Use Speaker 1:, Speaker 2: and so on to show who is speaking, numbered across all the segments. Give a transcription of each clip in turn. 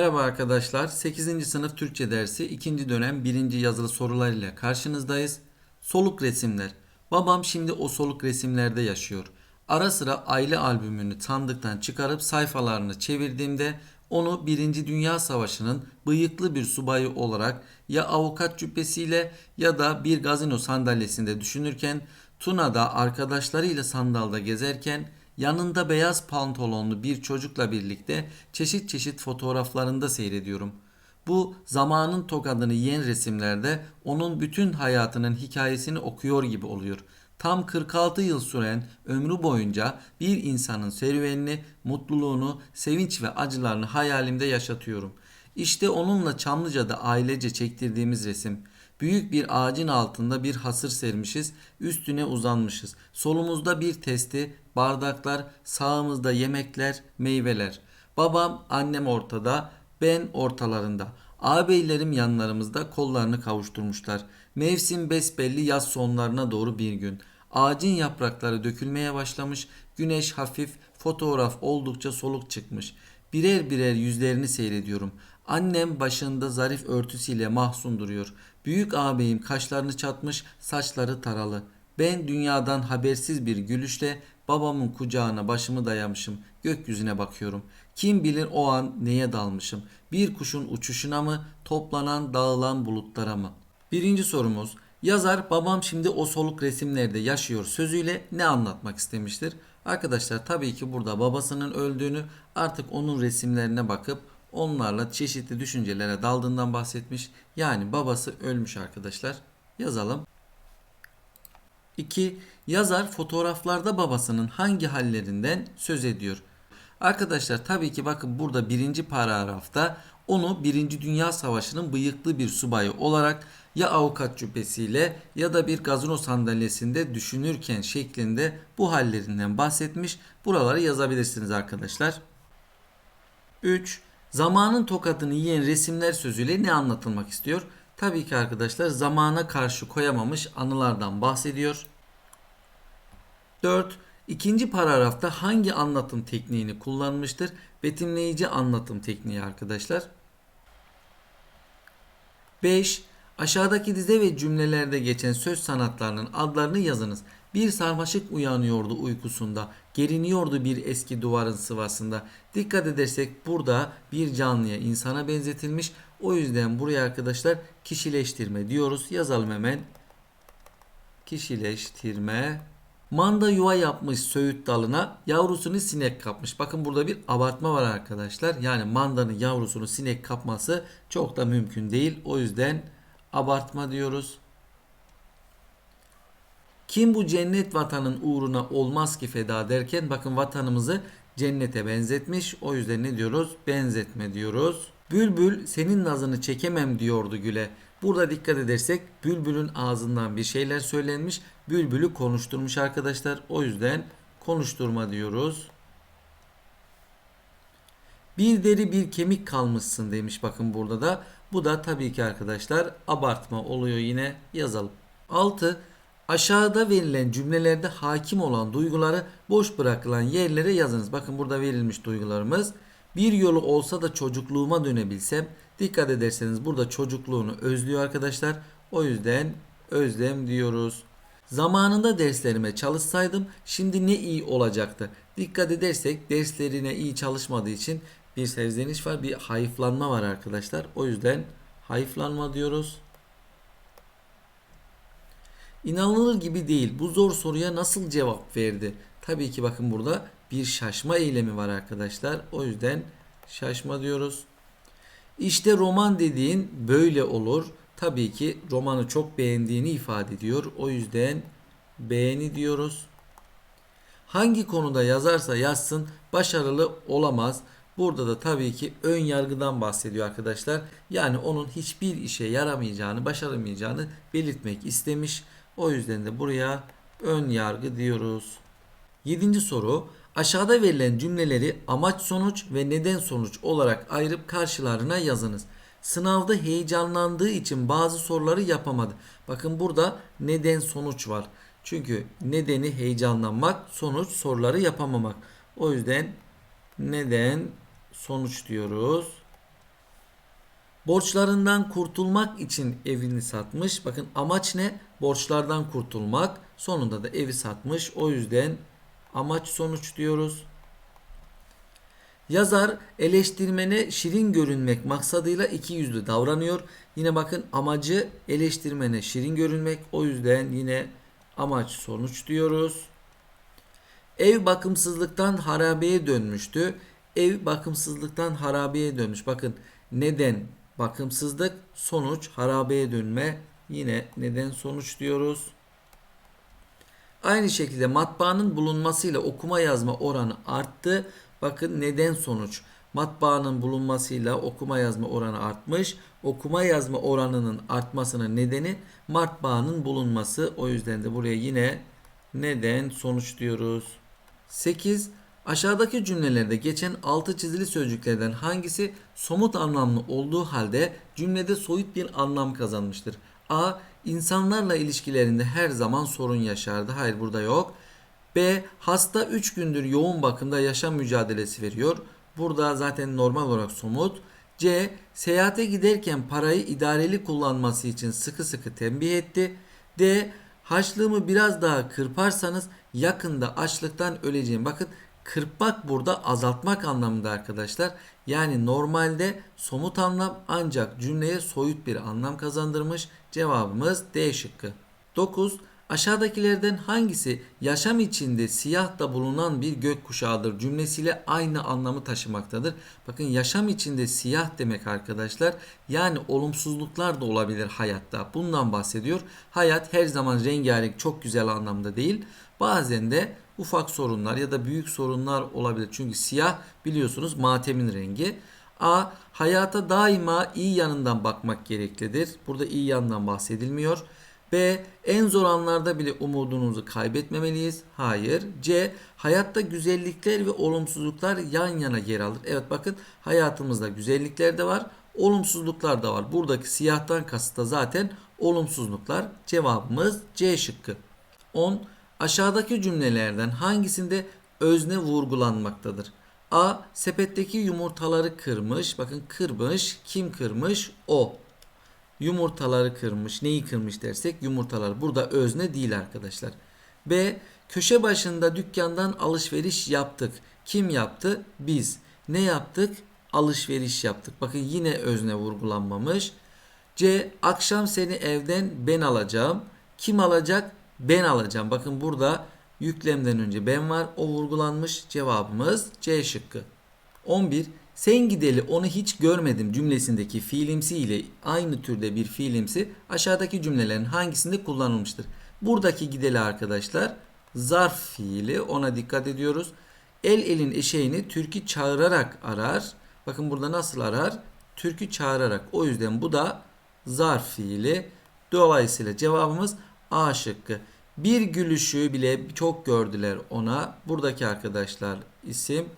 Speaker 1: Merhaba arkadaşlar. 8. sınıf Türkçe dersi 2. dönem 1. yazılı sorularıyla karşınızdayız. Soluk resimler. Babam şimdi o soluk resimlerde yaşıyor. Ara sıra aile albümünü sandıktan çıkarıp sayfalarını çevirdiğimde onu 1. Dünya Savaşı'nın bıyıklı bir subayı olarak ya avukat cübbesiyle ya da bir gazino sandalyesinde düşünürken Tuna'da arkadaşlarıyla sandalda gezerken yanında beyaz pantolonlu bir çocukla birlikte çeşit çeşit fotoğraflarında seyrediyorum. Bu zamanın tokadını yiyen resimlerde onun bütün hayatının hikayesini okuyor gibi oluyor. Tam 46 yıl süren ömrü boyunca bir insanın serüvenini, mutluluğunu, sevinç ve acılarını hayalimde yaşatıyorum. İşte onunla Çamlıca'da ailece çektirdiğimiz resim. Büyük bir ağacın altında bir hasır sermişiz, üstüne uzanmışız. Solumuzda bir testi, bardaklar, sağımızda yemekler, meyveler. Babam, annem ortada, ben ortalarında. Ağabeylerim yanlarımızda kollarını kavuşturmuşlar. Mevsim besbelli yaz sonlarına doğru bir gün. Ağacın yaprakları dökülmeye başlamış, güneş hafif, fotoğraf oldukça soluk çıkmış. Birer birer yüzlerini seyrediyorum. Annem başında zarif örtüsüyle mahzun duruyor. Büyük ağabeyim kaşlarını çatmış, saçları taralı. Ben dünyadan habersiz bir gülüşle babamın kucağına başımı dayamışım. Gökyüzüne bakıyorum. Kim bilir o an neye dalmışım. Bir kuşun uçuşuna mı, toplanan dağılan bulutlara mı? Birinci sorumuz. Yazar babam şimdi o soluk resimlerde yaşıyor sözüyle ne anlatmak istemiştir? Arkadaşlar tabii ki burada babasının öldüğünü artık onun resimlerine bakıp onlarla çeşitli düşüncelere daldığından bahsetmiş. Yani babası ölmüş arkadaşlar. Yazalım. 2. Yazar fotoğraflarda babasının hangi hallerinden söz ediyor? Arkadaşlar tabii ki bakın burada birinci paragrafta onu Birinci Dünya Savaşı'nın bıyıklı bir subayı olarak ya avukat cübbesiyle ya da bir gazino sandalyesinde düşünürken şeklinde bu hallerinden bahsetmiş. Buraları yazabilirsiniz arkadaşlar. 3. Zamanın tokadını yiyen resimler sözüyle ne anlatılmak istiyor? Tabii ki arkadaşlar zamana karşı koyamamış anılardan bahsediyor. 4. İkinci paragrafta hangi anlatım tekniğini kullanmıştır? Betimleyici anlatım tekniği arkadaşlar. 5. Aşağıdaki dize ve cümlelerde geçen söz sanatlarının adlarını yazınız. Bir sarmaşık uyanıyordu uykusunda. Geriniyordu bir eski duvarın sıvasında. Dikkat edersek burada bir canlıya insana benzetilmiş. O yüzden buraya arkadaşlar kişileştirme diyoruz. Yazalım hemen. Kişileştirme. Manda yuva yapmış söğüt dalına yavrusunu sinek kapmış. Bakın burada bir abartma var arkadaşlar. Yani mandanın yavrusunu sinek kapması çok da mümkün değil. O yüzden abartma diyoruz. Kim bu cennet vatanın uğruna olmaz ki feda derken bakın vatanımızı cennete benzetmiş. O yüzden ne diyoruz? Benzetme diyoruz. Bülbül senin nazını çekemem diyordu güle. Burada dikkat edersek bülbülün ağzından bir şeyler söylenmiş. Bülbülü konuşturmuş arkadaşlar. O yüzden konuşturma diyoruz. Bir deri bir kemik kalmışsın demiş bakın burada da. Bu da tabii ki arkadaşlar abartma oluyor yine yazalım. 6. Aşağıda verilen cümlelerde hakim olan duyguları boş bırakılan yerlere yazınız. Bakın burada verilmiş duygularımız. Bir yolu olsa da çocukluğuma dönebilsem. Dikkat ederseniz burada çocukluğunu özlüyor arkadaşlar. O yüzden özlem diyoruz. Zamanında derslerime çalışsaydım şimdi ne iyi olacaktı. Dikkat edersek derslerine iyi çalışmadığı için bir sevzeniş var, bir hayıflanma var arkadaşlar. O yüzden hayıflanma diyoruz. İnanılır gibi değil. Bu zor soruya nasıl cevap verdi? Tabii ki bakın burada bir şaşma eylemi var arkadaşlar. O yüzden şaşma diyoruz. İşte roman dediğin böyle olur. Tabii ki romanı çok beğendiğini ifade ediyor. O yüzden beğeni diyoruz. Hangi konuda yazarsa yazsın başarılı olamaz. Burada da tabii ki ön yargıdan bahsediyor arkadaşlar. Yani onun hiçbir işe yaramayacağını, başaramayacağını belirtmek istemiş. O yüzden de buraya ön yargı diyoruz. Yedinci soru. Aşağıda verilen cümleleri amaç sonuç ve neden sonuç olarak ayırıp karşılarına yazınız. Sınavda heyecanlandığı için bazı soruları yapamadı. Bakın burada neden sonuç var. Çünkü nedeni heyecanlanmak, sonuç soruları yapamamak. O yüzden neden sonuç diyoruz. Borçlarından kurtulmak için evini satmış. Bakın amaç ne? Borçlardan kurtulmak. Sonunda da evi satmış. O yüzden amaç sonuç diyoruz. Yazar eleştirmene şirin görünmek maksadıyla iki yüzlü davranıyor. Yine bakın amacı eleştirmene şirin görünmek. O yüzden yine amaç sonuç diyoruz. Ev bakımsızlıktan harabeye dönmüştü. Ev bakımsızlıktan harabeye dönmüş. Bakın neden bakımsızlık sonuç harabeye dönme. Yine neden sonuç diyoruz. Aynı şekilde matbaanın bulunmasıyla okuma yazma oranı arttı. Bakın neden sonuç. Matbaanın bulunmasıyla okuma yazma oranı artmış. Okuma yazma oranının artmasının nedeni matbaanın bulunması. O yüzden de buraya yine neden sonuç diyoruz. 8. Aşağıdaki cümlelerde geçen altı çizili sözcüklerden hangisi somut anlamlı olduğu halde cümlede soyut bir anlam kazanmıştır? A. İnsanlarla ilişkilerinde her zaman sorun yaşardı. Hayır burada yok. B. Hasta 3 gündür yoğun bakımda yaşam mücadelesi veriyor. Burada zaten normal olarak somut. C. Seyahate giderken parayı idareli kullanması için sıkı sıkı tembih etti. D. Haçlığımı biraz daha kırparsanız yakında açlıktan öleceğim. Bakın kırpmak burada azaltmak anlamında arkadaşlar. Yani normalde somut anlam ancak cümleye soyut bir anlam kazandırmış. Cevabımız D şıkkı. 9. Aşağıdakilerden hangisi yaşam içinde siyah da bulunan bir gökkuşağıdır cümlesiyle aynı anlamı taşımaktadır. Bakın yaşam içinde siyah demek arkadaşlar. Yani olumsuzluklar da olabilir hayatta. Bundan bahsediyor. Hayat her zaman rengarenk çok güzel anlamda değil. Bazen de ufak sorunlar ya da büyük sorunlar olabilir. Çünkü siyah biliyorsunuz matemin rengi. A. Hayata daima iyi yanından bakmak gereklidir. Burada iyi yandan bahsedilmiyor. B. En zor anlarda bile umudunuzu kaybetmemeliyiz. Hayır. C. Hayatta güzellikler ve olumsuzluklar yan yana yer alır. Evet bakın hayatımızda güzellikler de var, olumsuzluklar da var. Buradaki siyahtan kasıt da zaten olumsuzluklar. Cevabımız C şıkkı. 10. Aşağıdaki cümlelerden hangisinde özne vurgulanmaktadır? A. Sepetteki yumurtaları kırmış. Bakın kırmış. Kim kırmış? O. Yumurtaları kırmış. Neyi kırmış dersek yumurtalar. Burada özne değil arkadaşlar. B. Köşe başında dükkandan alışveriş yaptık. Kim yaptı? Biz. Ne yaptık? Alışveriş yaptık. Bakın yine özne vurgulanmamış. C. Akşam seni evden ben alacağım. Kim alacak? Ben alacağım. Bakın burada yüklemden önce ben var. O vurgulanmış. Cevabımız C şıkkı. 11. Sen gideli onu hiç görmedim cümlesindeki fiilimsi ile aynı türde bir fiilimsi aşağıdaki cümlelerin hangisinde kullanılmıştır? Buradaki gideli arkadaşlar zarf fiili ona dikkat ediyoruz. El elin eşeğini türkü çağırarak arar. Bakın burada nasıl arar? Türkü çağırarak. O yüzden bu da zarf fiili. Dolayısıyla cevabımız A şıkkı. Bir gülüşü bile çok gördüler ona. Buradaki arkadaşlar isim.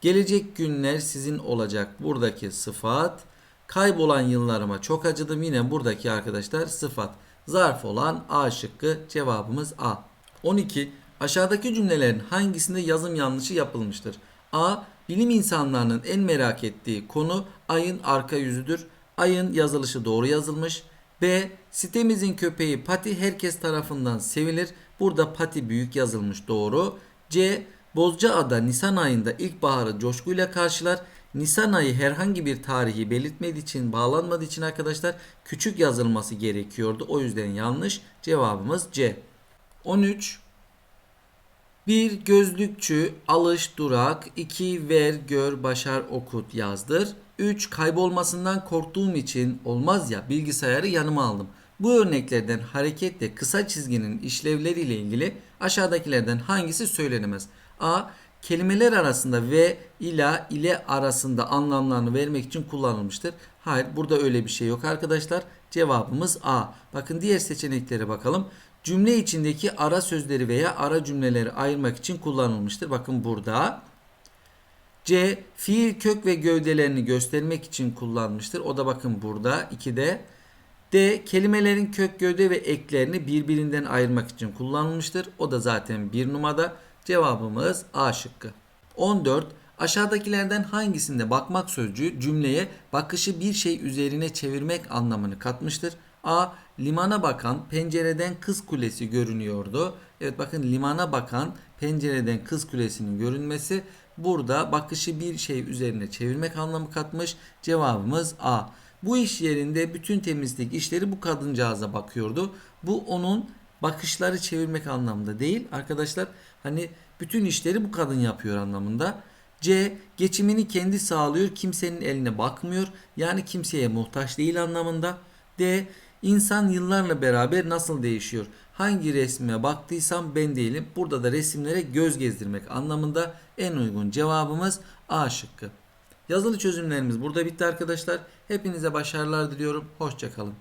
Speaker 1: Gelecek günler sizin olacak. Buradaki sıfat. Kaybolan yıllarıma çok acıdım. Yine buradaki arkadaşlar sıfat. Zarf olan A şıkkı cevabımız A. 12. Aşağıdaki cümlelerin hangisinde yazım yanlışı yapılmıştır? A. Bilim insanlarının en merak ettiği konu ayın arka yüzüdür. Ayın yazılışı doğru yazılmış. B. Sitemizin köpeği Pati herkes tarafından sevilir. Burada Pati büyük yazılmış doğru. C. Bozcaada Nisan ayında ilkbaharı coşkuyla karşılar. Nisan ayı herhangi bir tarihi belirtmediği için, bağlanmadığı için arkadaşlar küçük yazılması gerekiyordu. O yüzden yanlış. Cevabımız C. 13. Bir gözlükçü alış durak, 2 ver gör başar okut yazdır. 3 kaybolmasından korktuğum için olmaz ya bilgisayarı yanıma aldım. Bu örneklerden hareketle kısa çizginin işlevleriyle ilgili aşağıdakilerden hangisi söylenemez? A. Kelimeler arasında ve ila ile arasında anlamlarını vermek için kullanılmıştır. Hayır burada öyle bir şey yok arkadaşlar. Cevabımız A. Bakın diğer seçeneklere bakalım. Cümle içindeki ara sözleri veya ara cümleleri ayırmak için kullanılmıştır. Bakın burada. C. Fiil kök ve gövdelerini göstermek için kullanmıştır. O da bakın burada 2'de. D. Kelimelerin kök gövde ve eklerini birbirinden ayırmak için kullanılmıştır. O da zaten bir numarada. Cevabımız A şıkkı. 14. Aşağıdakilerden hangisinde bakmak sözcüğü cümleye bakışı bir şey üzerine çevirmek anlamını katmıştır? A. Limana bakan pencereden kız kulesi görünüyordu. Evet bakın limana bakan pencereden kız kulesinin görünmesi burada bakışı bir şey üzerine çevirmek anlamı katmış. Cevabımız A. Bu iş yerinde bütün temizlik işleri bu kadıncağıza bakıyordu. Bu onun bakışları çevirmek anlamında değil arkadaşlar. Hani bütün işleri bu kadın yapıyor anlamında. C. Geçimini kendi sağlıyor kimsenin eline bakmıyor. Yani kimseye muhtaç değil anlamında. D. İnsan yıllarla beraber nasıl değişiyor? Hangi resme baktıysam ben değilim. Burada da resimlere göz gezdirmek anlamında en uygun cevabımız A şıkkı. Yazılı çözümlerimiz burada bitti arkadaşlar. Hepinize başarılar diliyorum. Hoşçakalın.